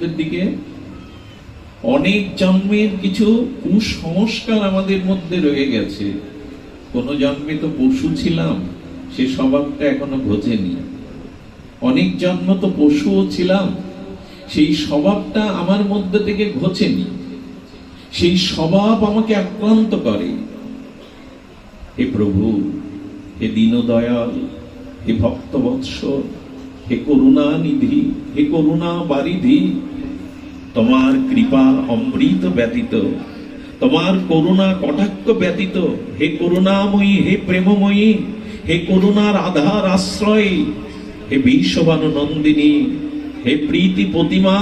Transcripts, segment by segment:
আমাদের দিকে অনেক জন্মের কিছু কুসংস্কার আমাদের মধ্যে রয়ে গেছে। কোন জন্মে তো পশু ছিলাম, সে স্বভাবটা এখনও ঘোচেনি। অনেক জন্ম তো পশুও ছিলাম, সেই স্বভাবটা আমার মধ্যে থেকে ঘোচেনি। সেই স্বভাব আমাকে আক্রান্ত করে। হে প্রভু, হে দীনদয়াল, হে ভক্তবৎস, হে করুণা নিধি হে করুণা বারিধি তোমার কৃপা অমৃত ব্যতীত, তোমার করুণা কটাক্ষ ব্যতীত, হে করুণাময়ী, হে প্রেমময়ী, হে করুণার আধার আশ্রয়, হে বিশ্ববান নন্দিনী, হে প্রীতি প্রতিমা,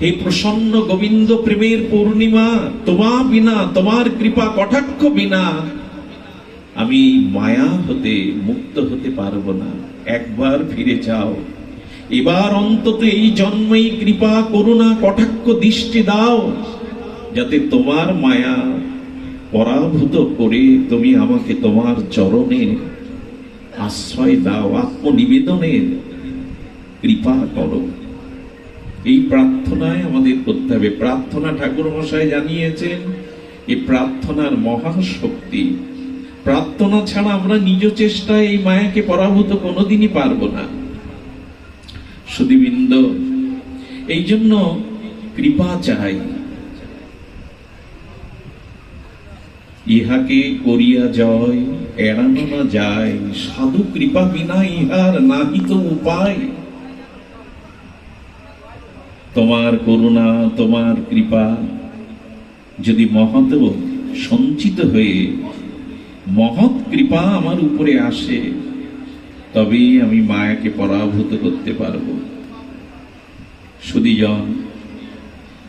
হে প্রসন্ন গোবিন্দ প্রেমের পূর্ণিমা, তোমা বিনা, তোমার কৃপা কটাক্ষ বিনা, আমি মায়া হতে, মুক্ত হতে পারব না। একবার ফিরে যাও। এবার অন্তত এই জন্মেই কৃপা, করুণা, কটাক্ষ, দৃষ্টি দাও, যাতে তোমার মায়া পরাভূত করে তুমি আমাকে তোমার চরণে আশ্রয় দাও আত্মনিবেদনের কৃপা করো। এই প্রার্থনায় আমাদের করতে হবে। প্রার্থনা ঠাকুর মশাই জানিয়েছেন এই প্রার্থনার মহাশক্তি। প্রার্থনা ছাড়া আমরা নিজ চেষ্টায় এই মায়াকে পরাভূত কোনোদিনই পারব না। সুদীবৃন্দ এই জন্য কৃপা চাই। ইহাকে করিয়া জয়, এড়ানো না যায়, সাধু কৃপা বিনা ইহার নাহিত উপায়। তোমার করুণা, তোমার কৃপা, যদি মহৎ সঞ্চিত হয়ে, মহৎ কৃপা আমার উপরে আসে তবেই আমি মায়াকে পরাভূত করতে পারব। সুদীজন,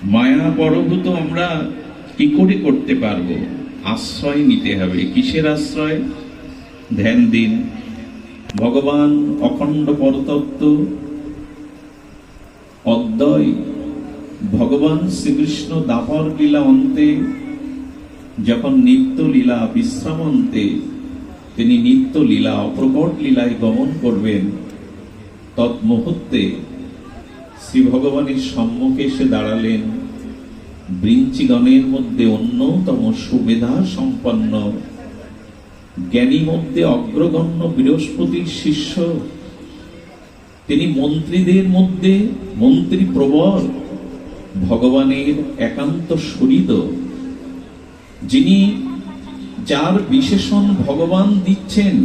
মায়া পরভূত আমরা কি করে করতে পারব? আশ্রয় নিতে হবে। কিসের আশ্রয়? ধ্যান দিন। ভগবান অখণ্ড পরতত্ত্ব, অদ্বয়, ভগবান শ্রীকৃষ্ণ দাপর লীলা অন্তে, যখন নিত্য লীলা বিশ্রাম অন্তে তিনি নিত্য লীলা, অপ্রকট লীলায় গমন করবেন। তৎমুহূর্তে শ্রী ভগবানের সম্মুখে এসে দাঁড়ালেন বৃঞ্চিগণের মধ্যে অন্যতম সুবিধা সম্পন্ন, জ্ঞানী মধ্যে অগ্রগণ্য বৃহস্পতির শিষ্য। তিনি মন্ত্রীদের মধ্যে মন্ত্রী প্রবল, ভগবানের একান্ত শরীর যিনি যার বিশেষণ ভগবান দিচ্ছেন।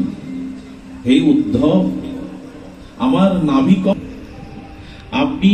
হে উদ্ধব আমার নাভিক আপনি